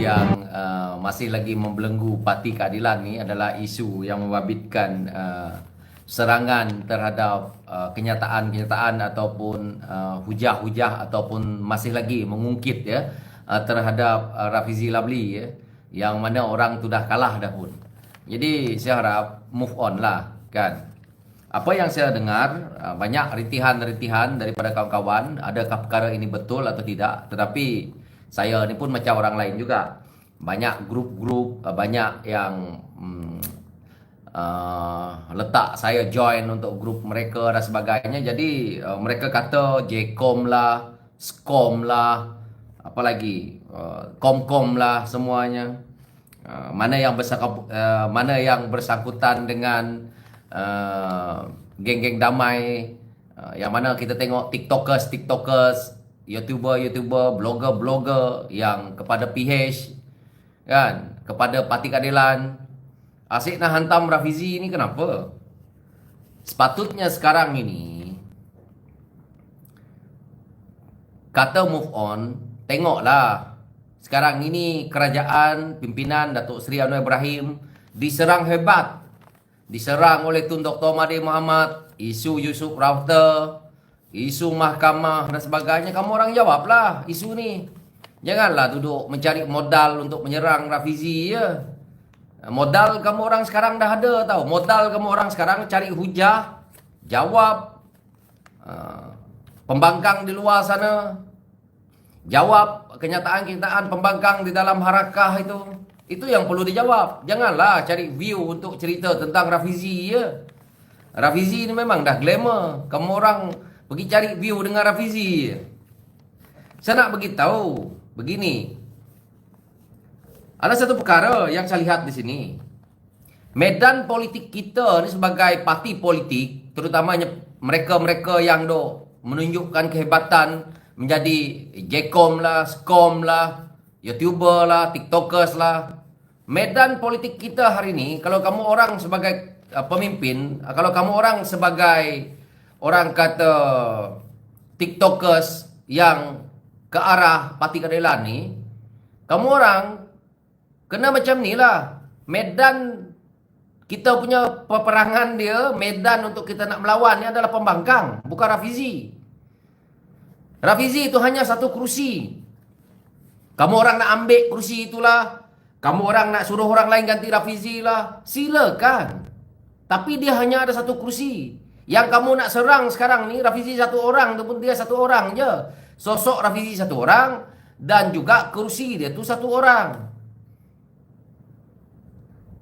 yang uh, masih lagi membelenggu Parti Keadilan ni adalah isu yang membabitkan uh, serangan terhadap uh, kenyataan-kenyataan ataupun uh, hujah-hujah ataupun masih lagi mengungkit ya uh, terhadap uh, Rafizi Labli ya yang mana orang tu dah kalah dah pun. Jadi saya harap move on lah kan. Apa yang saya dengar uh, banyak ritihan-ritihan daripada kawan-kawan adakah perkara ini betul atau tidak tetapi saya ni pun macam orang lain juga. Banyak grup-grup, uh, banyak yang um, uh, letak saya join untuk grup mereka dan sebagainya. Jadi uh, mereka kata JCOM lah, SCOM lah, apa lagi, KOM-KOM lah semuanya. Uh, mana yang bersangkutan, uh, mana yang bersangkutan dengan uh, geng-geng damai, uh, yang mana kita tengok TikTokers, TikTokers YouTuber-YouTuber, blogger-blogger yang kepada PH kan, kepada Parti Keadilan asyik nak hantam Rafizi ni kenapa? Sepatutnya sekarang ini kata move on, tengoklah sekarang ini kerajaan pimpinan Datuk Seri Anwar Ibrahim diserang hebat. Diserang oleh Tun Dr. Mahathir Mohamad, isu Yusuf Rauter, Isu mahkamah dan sebagainya kamu orang jawablah isu ni. Janganlah duduk mencari modal untuk menyerang Rafizi ya. Modal kamu orang sekarang dah ada tahu. Modal kamu orang sekarang cari hujah, jawab uh, pembangkang di luar sana. Jawab kenyataan-kenyataan pembangkang di dalam harakah itu. Itu yang perlu dijawab. Janganlah cari view untuk cerita tentang Rafizi ya. Rafizi ni memang dah glamour. Kamu orang Pergi cari view dengan Rafizi. Saya nak beritahu begini. Ada satu perkara yang saya lihat di sini. Medan politik kita ni sebagai parti politik, terutamanya mereka-mereka yang do menunjukkan kehebatan menjadi Jcom lah, Skom lah, YouTuber lah, TikTokers lah. Medan politik kita hari ini, kalau kamu orang sebagai uh, pemimpin, kalau kamu orang sebagai orang kata TikTokers yang ke arah Parti Keadilan ni, kamu orang kena macam ni lah. Medan kita punya peperangan dia, medan untuk kita nak melawan ni adalah pembangkang, bukan Rafizi. Rafizi itu hanya satu kerusi. Kamu orang nak ambil kerusi itulah. Kamu orang nak suruh orang lain ganti Rafizi lah. Silakan. Tapi dia hanya ada satu kerusi. Yang kamu nak serang sekarang ni Rafizi satu orang tu pun dia satu orang je. Sosok Rafizi satu orang dan juga kerusi dia tu satu orang.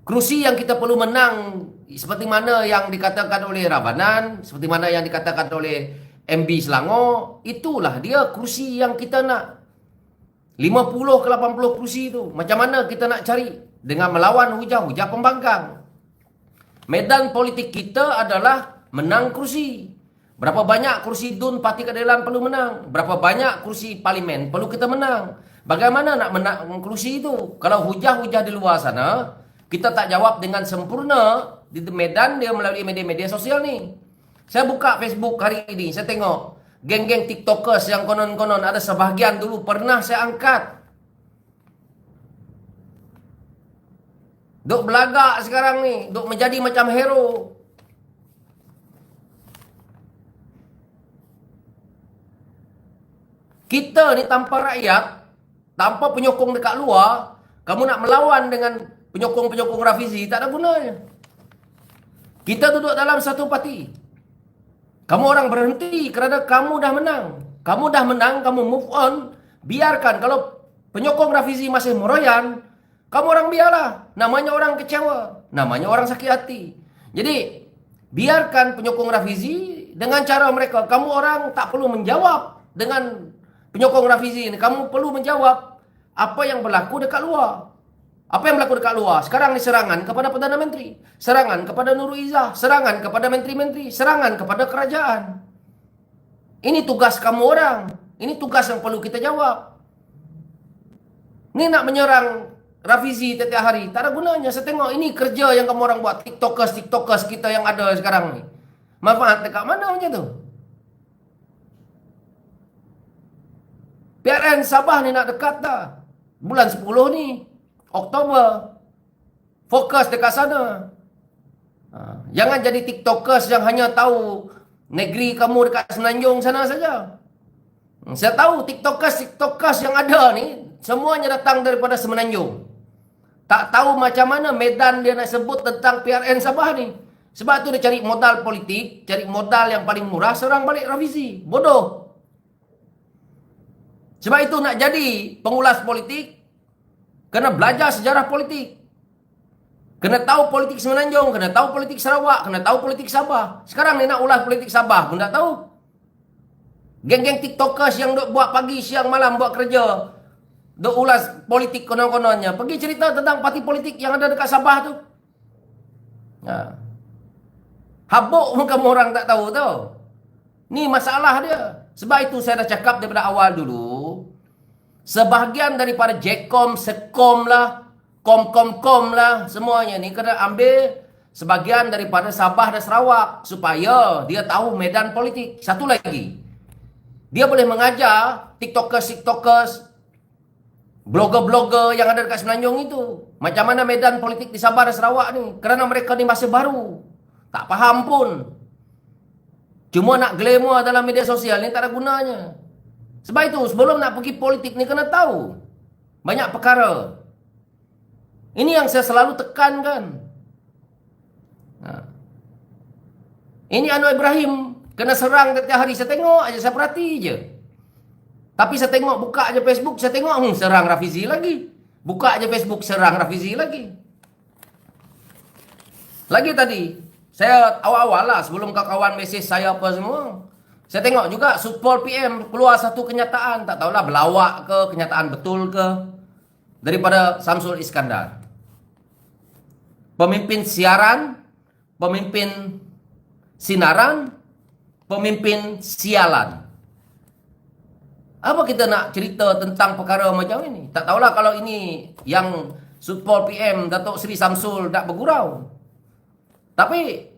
Kerusi yang kita perlu menang seperti mana yang dikatakan oleh Rabanan, seperti mana yang dikatakan oleh MB Selangor, itulah dia kerusi yang kita nak. 50 ke 80 kerusi tu. Macam mana kita nak cari? Dengan melawan hujah-hujah pembangkang. Medan politik kita adalah menang kursi. Berapa banyak kursi DUN Parti Keadilan perlu menang? Berapa banyak kursi parlimen perlu kita menang? Bagaimana nak menang kursi itu? Kalau hujah-hujah di luar sana, kita tak jawab dengan sempurna di medan dia melalui media-media sosial ni. Saya buka Facebook hari ini, saya tengok geng-geng TikTokers yang konon-konon ada sebahagian dulu pernah saya angkat. Duk belagak sekarang ni, duk menjadi macam hero. Kita ni tanpa rakyat, tanpa penyokong dekat luar, kamu nak melawan dengan penyokong-penyokong Rafizi, tak ada gunanya. Kita duduk dalam satu parti. Kamu orang berhenti kerana kamu dah menang. Kamu dah menang, kamu move on. Biarkan kalau penyokong Rafizi masih meroyan, kamu orang biarlah. Namanya orang kecewa. Namanya orang sakit hati. Jadi, biarkan penyokong Rafizi dengan cara mereka. Kamu orang tak perlu menjawab dengan penyokong Rafizi ini, kamu perlu menjawab apa yang berlaku dekat luar. Apa yang berlaku dekat luar? Sekarang ni serangan kepada Perdana Menteri. Serangan kepada Nurul Izzah. Serangan kepada Menteri-Menteri. Serangan kepada kerajaan. Ini tugas kamu orang. Ini tugas yang perlu kita jawab. Ini nak menyerang Rafizi setiap hari. Tak ada gunanya. Saya tengok ini kerja yang kamu orang buat. TikTokers, TikTokers kita yang ada sekarang ni. Manfaat dekat mana macam tu? PRN Sabah ni nak dekat dah. Bulan 10 ni. Oktober. Fokus dekat sana. Ha, jangan jadi tiktokers yang hanya tahu negeri kamu dekat Semenanjung sana saja. Hmm, saya tahu tiktokers-tiktokers yang ada ni semuanya datang daripada Semenanjung. Tak tahu macam mana medan dia nak sebut tentang PRN Sabah ni. Sebab tu dia cari modal politik, cari modal yang paling murah, serang balik Rafizi. Bodoh. Sebab itu nak jadi pengulas politik, kena belajar sejarah politik. Kena tahu politik Semenanjung, kena tahu politik Sarawak, kena tahu politik Sabah. Sekarang ni nak ulas politik Sabah pun tak tahu. Geng-geng tiktokers yang duk buat pagi, siang, malam buat kerja. Duk ulas politik konon-kononnya. Pergi cerita tentang parti politik yang ada dekat Sabah tu. Ha. Habuk pun kamu orang tak tahu tau. Ni masalah dia. Sebab itu saya dah cakap daripada awal dulu. Sebahagian daripada JECOM, SECOM lah, kom-kom-kom lah semuanya ni kena ambil sebagian daripada Sabah dan Sarawak supaya dia tahu medan politik. Satu lagi, dia boleh mengajar tiktokers-tiktokers, blogger-blogger yang ada dekat Semenanjung itu. Macam mana medan politik di Sabah dan Sarawak ni. Kerana mereka ni masih baru. Tak faham pun. Cuma nak glamour dalam media sosial ni tak ada gunanya. Sebab itu sebelum nak pergi politik ni kena tahu. Banyak perkara. Ini yang saya selalu tekankan. Ha. Ini Anwar Ibrahim kena serang setiap hari. Saya tengok aja, saya perhati je. Tapi saya tengok buka aja Facebook, saya tengok hmm, serang Rafizi lagi. Buka aja Facebook, serang Rafizi lagi. Lagi tadi, saya awal-awal lah sebelum kawan-kawan mesej saya apa semua. Saya tengok juga Supol PM keluar satu kenyataan. Tak tahulah berlawak ke, kenyataan betul ke. Daripada Samsul Iskandar pemimpin siaran, pemimpin sinaran, pemimpin sialan. Apa kita nak cerita tentang perkara macam ini? Tak tahulah kalau ini yang Supol PM Datuk Seri Samsul tak bergurau. Tapi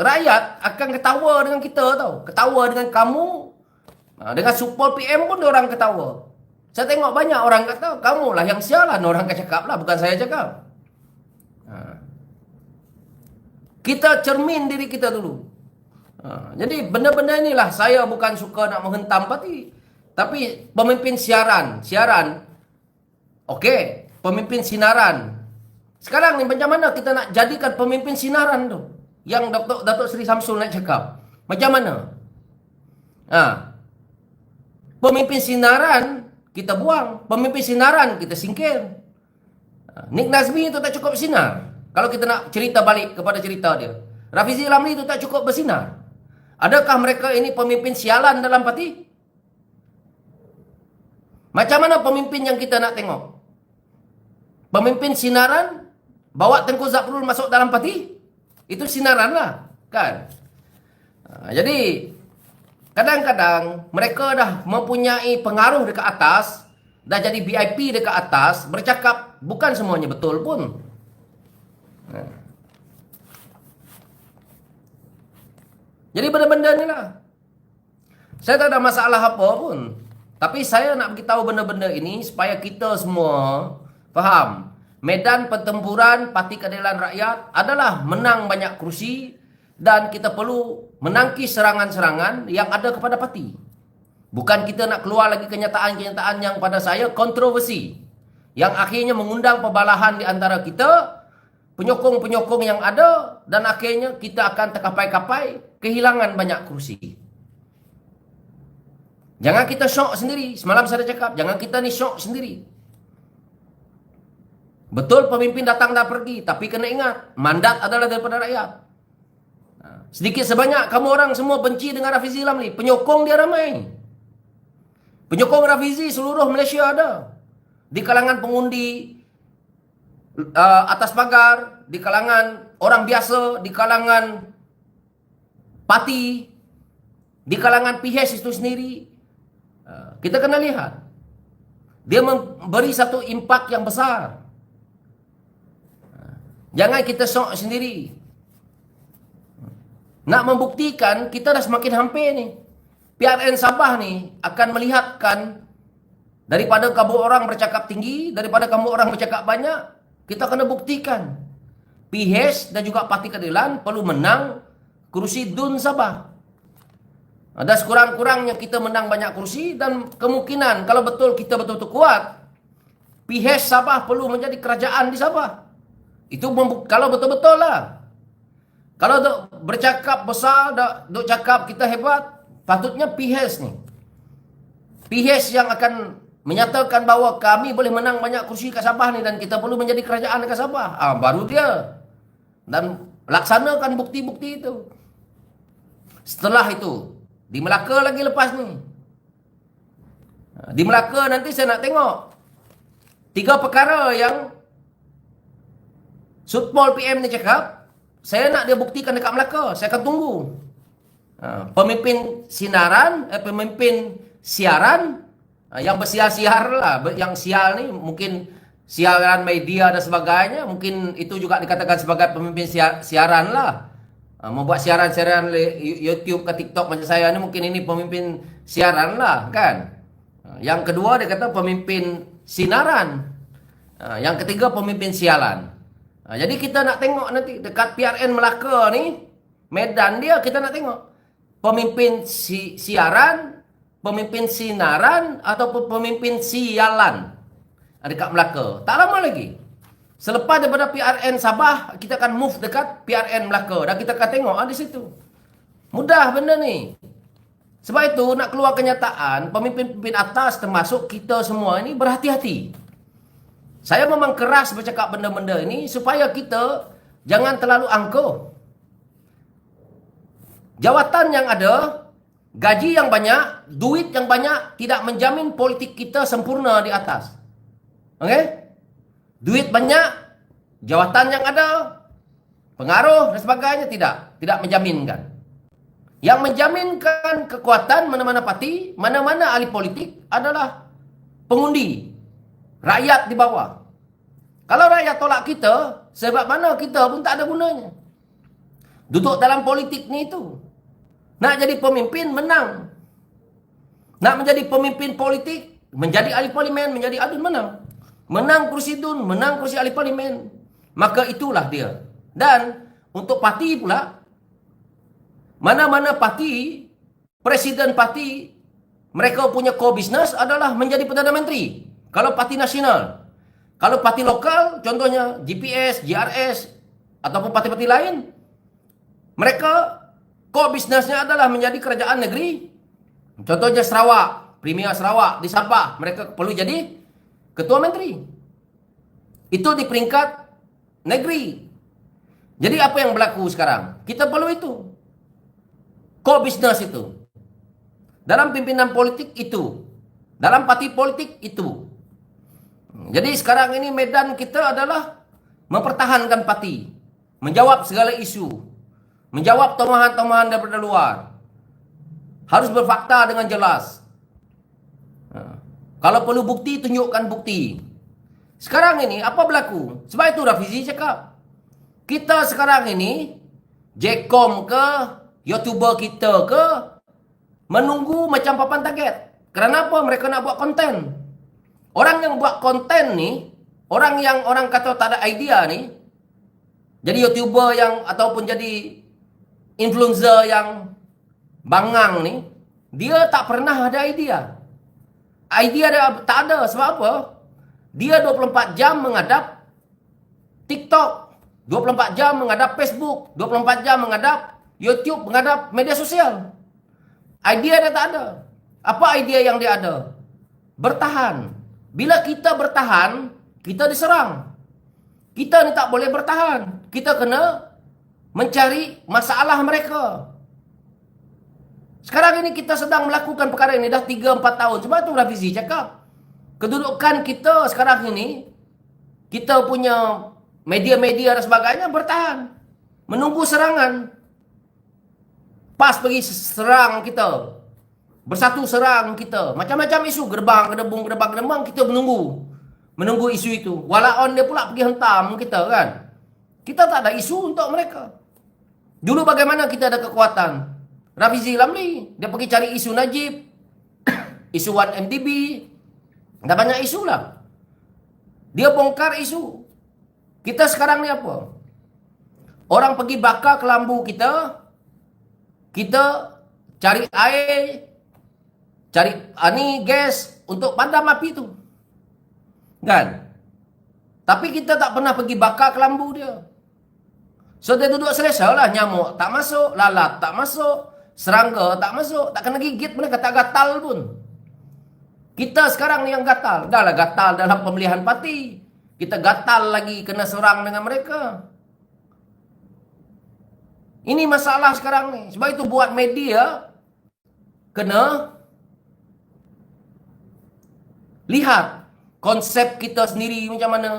rakyat akan ketawa dengan kita tau. Ketawa dengan kamu. Ha, dengan Supol PM pun orang ketawa. Saya tengok banyak orang kata, kamu lah yang sialan. Orang akan cakap lah, bukan saya cakap. Kita cermin diri kita dulu. Ha, jadi benda-benda inilah saya bukan suka nak menghentam parti. Tapi pemimpin siaran, siaran. Okey, pemimpin sinaran. Sekarang ni macam mana kita nak jadikan pemimpin sinaran tu? Yang Datuk Datuk Seri Samsul nak cakap. Macam mana? Ha. Pemimpin sinaran kita buang, pemimpin sinaran kita singkir. Ha. Nick Nazmi itu tak cukup sinar. Kalau kita nak cerita balik kepada cerita dia. Rafizi Lamli itu tak cukup bersinar. Adakah mereka ini pemimpin sialan dalam parti? Macam mana pemimpin yang kita nak tengok? Pemimpin sinaran? Bawa Tengku Zakrul masuk dalam parti? Itu sinaran lah. Kan? Ha, jadi, kadang-kadang mereka dah mempunyai pengaruh dekat atas. Dah jadi VIP dekat atas. Bercakap bukan semuanya betul pun. Ha. Jadi benda-benda ni lah. Saya tak ada masalah apa pun. Tapi saya nak beritahu benda-benda ini supaya kita semua faham. Medan pertempuran Parti Keadilan Rakyat adalah menang banyak kerusi dan kita perlu menangkis serangan-serangan yang ada kepada parti. Bukan kita nak keluar lagi kenyataan-kenyataan yang pada saya kontroversi. Yang akhirnya mengundang perbalahan di antara kita penyokong-penyokong yang ada dan akhirnya kita akan terkapai-kapai kehilangan banyak kursi. Jangan kita syok sendiri. Semalam saya cakap, jangan kita ni syok sendiri. Betul pemimpin datang dan pergi, tapi kena ingat, mandat adalah daripada rakyat. Ha, sedikit sebanyak kamu orang semua benci dengan Rafizi Lamli, penyokong dia ramai. Penyokong Rafizi seluruh Malaysia ada. Di kalangan pengundi, uh, atas pagar, di kalangan orang biasa, di kalangan parti, di kalangan PHS itu sendiri. Uh, kita kena lihat. Dia memberi satu impak yang besar. Jangan kita sok sendiri. Nak membuktikan kita dah semakin hampir ni. PRN Sabah ni akan melihatkan Daripada kamu orang bercakap tinggi, daripada kamu orang bercakap banyak, kita kena buktikan. PH dan juga Parti Keadilan perlu menang kursi DUN Sabah. Ada sekurang-kurangnya kita menang banyak kursi dan kemungkinan kalau betul kita betul-betul kuat, PH Sabah perlu menjadi kerajaan di Sabah. Itu kalau betul-betul lah. Kalau duk bercakap besar, duk cakap kita hebat, patutnya PH ni. PH yang akan menyatakan bahawa kami boleh menang banyak kursi kat Sabah ni dan kita perlu menjadi kerajaan kat Sabah. Ah baru dia. Dan laksanakan bukti-bukti itu. Setelah itu, di Melaka lagi lepas ni. Ah, di Melaka nanti saya nak tengok tiga perkara yang Sutpol PM ni cakap, saya nak dia buktikan dekat Melaka. Saya akan tunggu. Ah, pemimpin sinaran, eh, pemimpin siaran Ah, yang bersiar-siar lah yang sial ni mungkin siaran media dan sebagainya mungkin itu juga dikatakan sebagai pemimpin siar, siaran lah uh, membuat siaran-siaran YouTube ke TikTok macam saya ni mungkin ini pemimpin siaran lah kan uh, yang kedua dia kata pemimpin sinaran uh, yang ketiga pemimpin sialan uh, jadi kita nak tengok nanti dekat PRN Melaka ni medan dia kita nak tengok pemimpin si, siaran pemimpin sinaran ataupun pemimpin sialan dekat Melaka. Tak lama lagi. Selepas daripada PRN Sabah, kita akan move dekat PRN Melaka. Dan kita akan tengok ah, di situ. Mudah benda ni. Sebab itu nak keluar kenyataan, pemimpin-pemimpin atas termasuk kita semua ini berhati-hati. Saya memang keras bercakap benda-benda ini supaya kita jangan terlalu angkuh. Jawatan yang ada Gaji yang banyak, duit yang banyak tidak menjamin politik kita sempurna di atas. Okey? Duit banyak, jawatan yang ada, pengaruh dan sebagainya tidak, tidak menjaminkan. Yang menjaminkan kekuatan mana-mana parti, mana-mana ahli politik adalah pengundi. Rakyat di bawah. Kalau rakyat tolak kita, sebab mana kita pun tak ada gunanya. Duduk dalam politik ni itu. Nak jadi pemimpin menang. Nak menjadi pemimpin politik, menjadi ahli parlimen, menjadi adun menang. Menang kursi dun, menang kursi ahli parlimen. Maka itulah dia. Dan untuk parti pula, mana-mana parti, presiden parti, mereka punya core business adalah menjadi Perdana Menteri. Kalau parti nasional. Kalau parti lokal, contohnya GPS, GRS, ataupun parti-parti lain, mereka Core bisnesnya adalah menjadi kerajaan negeri. Contohnya Sarawak, Premier Sarawak di Sabah, mereka perlu jadi ketua menteri. Itu di peringkat negeri. Jadi apa yang berlaku sekarang? Kita perlu itu. Core bisnes itu. Dalam pimpinan politik itu. Dalam parti politik itu. Jadi sekarang ini medan kita adalah mempertahankan parti. Menjawab segala isu. Menjawab tomahan-tomahan daripada luar. Harus berfakta dengan jelas. Ha. Kalau perlu bukti, tunjukkan bukti. Sekarang ini, apa berlaku? Sebab itu Rafizi cakap. Kita sekarang ini, Jekom ke, YouTuber kita ke, menunggu macam papan target. Kenapa mereka nak buat konten? Orang yang buat konten ni, orang yang orang kata tak ada idea ni, jadi YouTuber yang ataupun jadi influencer yang bangang ni, dia tak pernah ada idea. Idea dia tak ada. Sebab apa? Dia 24 jam menghadap TikTok. 24 jam menghadap Facebook. 24 jam menghadap YouTube, menghadap media sosial. Idea dia tak ada. Apa idea yang dia ada? Bertahan. Bila kita bertahan, kita diserang. Kita ni tak boleh bertahan. Kita kena mencari masalah mereka. Sekarang ini kita sedang melakukan perkara ini dah 3 4 tahun. Sebab tu Rafizi cakap. Kedudukan kita sekarang ini kita punya media-media dan sebagainya bertahan. Menunggu serangan. Pas pergi serang kita. Bersatu serang kita. Macam-macam isu gerbang, gedebung, gerbang, gedebang kita menunggu. Menunggu isu itu. Walaupun dia pula pergi hentam kita kan. Kita tak ada isu untuk mereka. Dulu bagaimana kita ada kekuatan? Rafizi Lamli, dia pergi cari isu Najib, isu 1MDB, Dah banyak isu lah. Dia bongkar isu. Kita sekarang ni apa? Orang pergi bakar kelambu kita. Kita cari air. Cari ani gas untuk padam api tu. Kan? Tapi kita tak pernah pergi bakar kelambu dia. So dia duduk selesa lah. Nyamuk tak masuk. Lalat tak masuk. Serangga tak masuk. Tak kena gigit pun. Kata gatal pun. Kita sekarang ni yang gatal. Dah lah gatal dalam pemilihan parti. Kita gatal lagi kena serang dengan mereka. Ini masalah sekarang ni. Sebab itu buat media kena lihat konsep kita sendiri macam mana.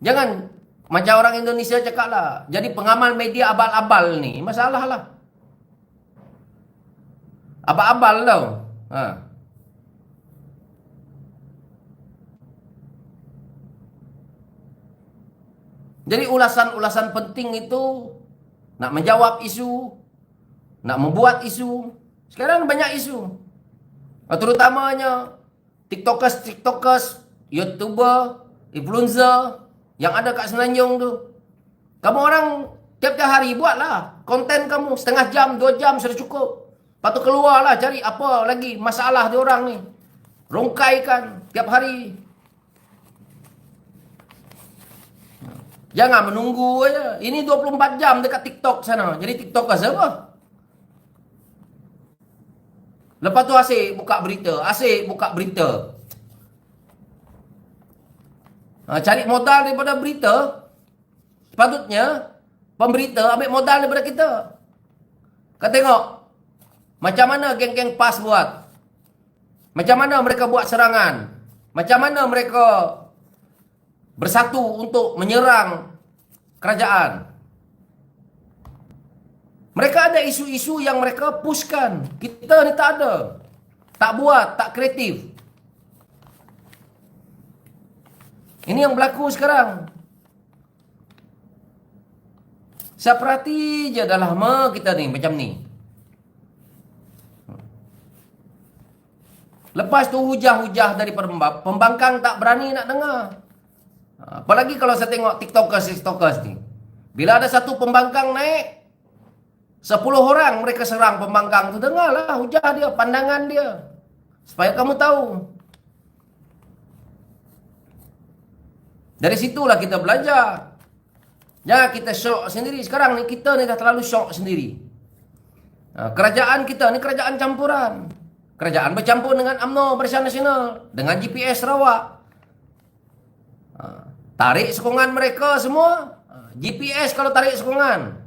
Jangan macam orang Indonesia cakap lah. Jadi pengamal media abal-abal ni masalah lah. Abal-abal tau. Ha. Jadi ulasan-ulasan penting itu nak menjawab isu, nak membuat isu. Sekarang banyak isu. Terutamanya TikTokers, TikTokers, YouTuber, influencer yang ada kat Senanjung tu. Kamu orang tiap-tiap hari buatlah konten kamu setengah jam, dua jam sudah cukup. Lepas tu keluarlah cari apa lagi masalah dia orang ni. Rongkaikan tiap hari. Jangan menunggu aja. Ini 24 jam dekat TikTok sana. Jadi TikTok ke siapa? Lepas tu asyik buka berita. Asyik buka berita. Ha, cari modal daripada berita. Sepatutnya, pemberita ambil modal daripada kita. Kau tengok. Macam mana geng-geng PAS buat. Macam mana mereka buat serangan. Macam mana mereka bersatu untuk menyerang kerajaan. Mereka ada isu-isu yang mereka pushkan. Kita ni tak ada. Tak buat, tak kreatif. Ini yang berlaku sekarang. Saya perhati je dah lama kita ni macam ni. Lepas tu hujah-hujah dari pembangkang tak berani nak dengar. Apalagi kalau saya tengok tiktokers tiktokers ni. Bila ada satu pembangkang naik, sepuluh orang mereka serang pembangkang tu. Dengarlah hujah dia, pandangan dia. Supaya kamu tahu. Dari situlah kita belajar. Jangan kita syok sendiri. Sekarang ni kita ni dah terlalu syok sendiri. Ha, kerajaan kita ni kerajaan campuran. Kerajaan bercampur dengan UMNO Barisan Nasional. Dengan GPS Sarawak. Ha, Tarik sokongan mereka semua. GPS kalau tarik sokongan.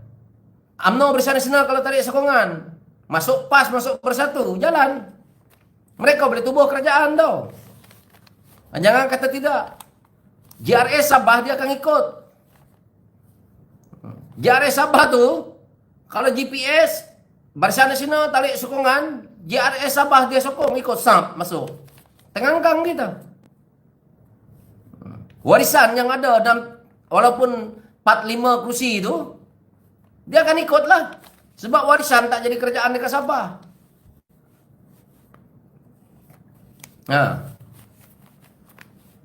UMNO Barisan Nasional kalau tarik sokongan. Masuk PAS, masuk bersatu. Jalan. Mereka boleh tubuh kerajaan tau. Jangan kata tidak. JRS Sabah dia akan ikut. JRS Sabah tu, kalau GPS, Barisan Nasional tarik sokongan, JRS Sabah dia sokong, ikut SAP masuk. Tengangkang kita warisan yang ada dalam walaupun 45 kursi itu dia akan ikutlah sebab warisan tak jadi kerajaan dekat Sabah. Ha.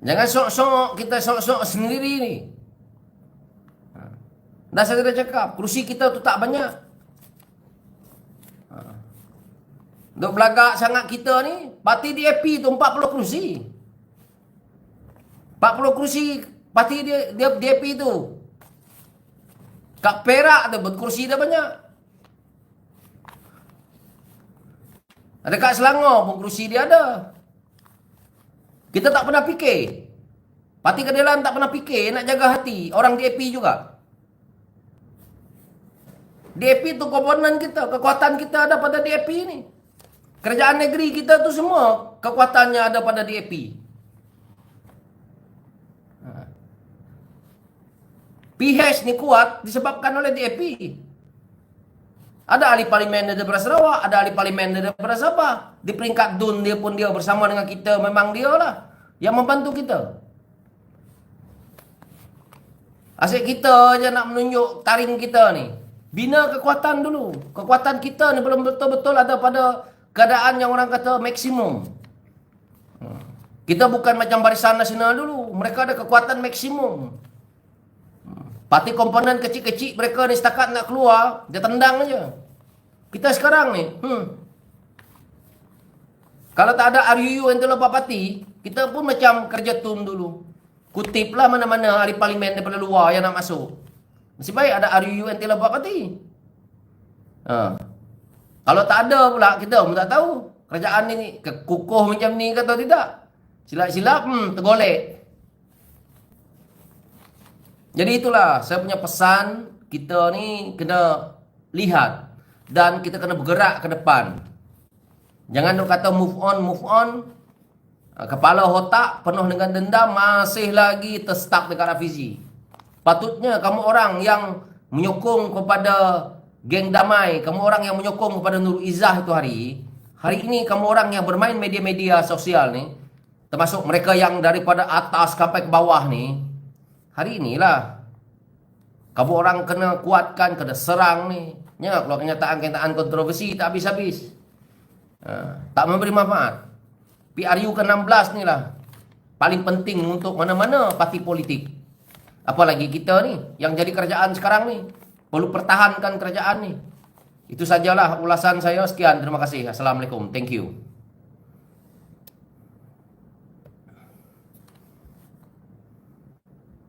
Jangan sok-sok kita sok-sok sendiri ni. Ha. Dah saya dah cakap, kursi kita tu tak banyak. Ha. Duk belagak sangat kita ni, parti DAP tu 40 kursi. 40 kursi parti dia dia DAP tu. Kat Perak tu berkursi dah banyak. Ada kat Selangor pun kursi dia ada. Kita tak pernah fikir. Parti Keadilan tak pernah fikir nak jaga hati orang DAP juga. DAP tu komponen kita, kekuatan kita ada pada DAP ni. Kerajaan negeri kita tu semua kekuatannya ada pada DAP. PH ni kuat disebabkan oleh DAP. Ada ahli parlimen daripada Sarawak, ada ahli parlimen daripada Sabah. Di peringkat DUN dia pun dia bersama dengan kita memang dia lah yang membantu kita. Asyik kita aja nak menunjuk taring kita ni. Bina kekuatan dulu. Kekuatan kita ni belum betul-betul ada pada keadaan yang orang kata maksimum. Hmm. Kita bukan macam Barisan Nasional dulu. Mereka ada kekuatan maksimum. Parti komponen kecil-kecil mereka ni setakat nak keluar, dia tendang aja. Kita sekarang ni, hmm. Kalau tak ada RUU yang terlepas parti, kita pun macam kerja tun dulu. Kutiplah mana-mana ahli parlimen daripada luar yang nak masuk. Mesti baik ada RUU yang terlepas parti. Ha. Kalau tak ada pula, kita pun tak tahu. Kerajaan ni kukuh macam ni ke atau tidak. Silap-silap, hmm, tergolek. Jadi itulah saya punya pesan kita ni kena lihat dan kita kena bergerak ke depan. Jangan duk kata move on, move on. Ah, Kepala otak penuh dengan dendam masih lagi terstuck dekat Rafizi. Patutnya kamu orang yang menyokong kepada geng damai, kamu orang yang menyokong kepada Nur Izzah itu hari, hari ini kamu orang yang bermain media-media sosial ni, termasuk mereka yang daripada atas sampai ke bawah ni, hari inilah kamu orang kena kuatkan, kena serang ni. Ya, keluar kenyataan-kenyataan kontroversi tak habis-habis. Ha, tak memberi manfaat. PRU ke-16 ni lah. Paling penting untuk mana-mana parti politik. Apalagi kita ni, yang jadi kerajaan sekarang ni. Perlu pertahankan kerajaan ni. Itu sajalah ulasan saya. Sekian, terima kasih. Assalamualaikum. Thank you.